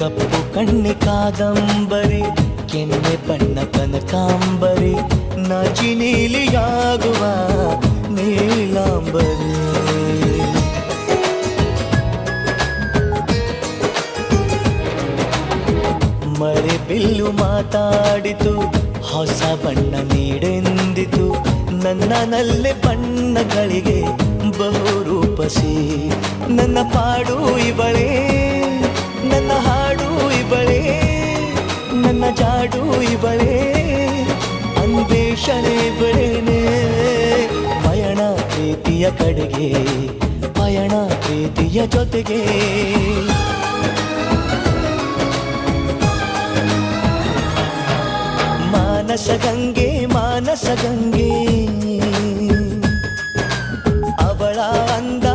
ಕಪ್ಪು ಕಣ್ಣೆ ಕಾದಂಬರಿ ಕೆನ್ನೆ ಬಣ್ಣ ಕನಕಾಂಬರಿ, ನಾಚಿ ನೀಲಿಯಾಗುವ ನೀಲಾಂಬರಿ. ಮರೆ ಬಿಲ್ಲು ಮಾತಾಡಿತು, ಹೊಸ ಬಣ್ಣ ನೀಡೆಂದಿತು, ನನ್ನ ನಲ್ಲೆ ಬಣ್ಣಗಳಿಗೆ ಬಹು ರೂಪಸಿ ನನ್ನ ಪಾಡು ಇವಳೇ ನನ್ನ ಜಾಡು ಇವಳೇ. ಅನ್ವೇಷಣೆ ಬೆಳೆನೆ ಪಯಣ ಪ್ರೀತಿಯ ಕಡೆಗೆ, ಪಯಣ ಪ್ರೀತಿಯ ಜೊತೆಗೆ. ಮಾನಸ ಗಂಗೆ ಮಾನಸ ಗಂಗೆ. ಅವಳ ಅಂದ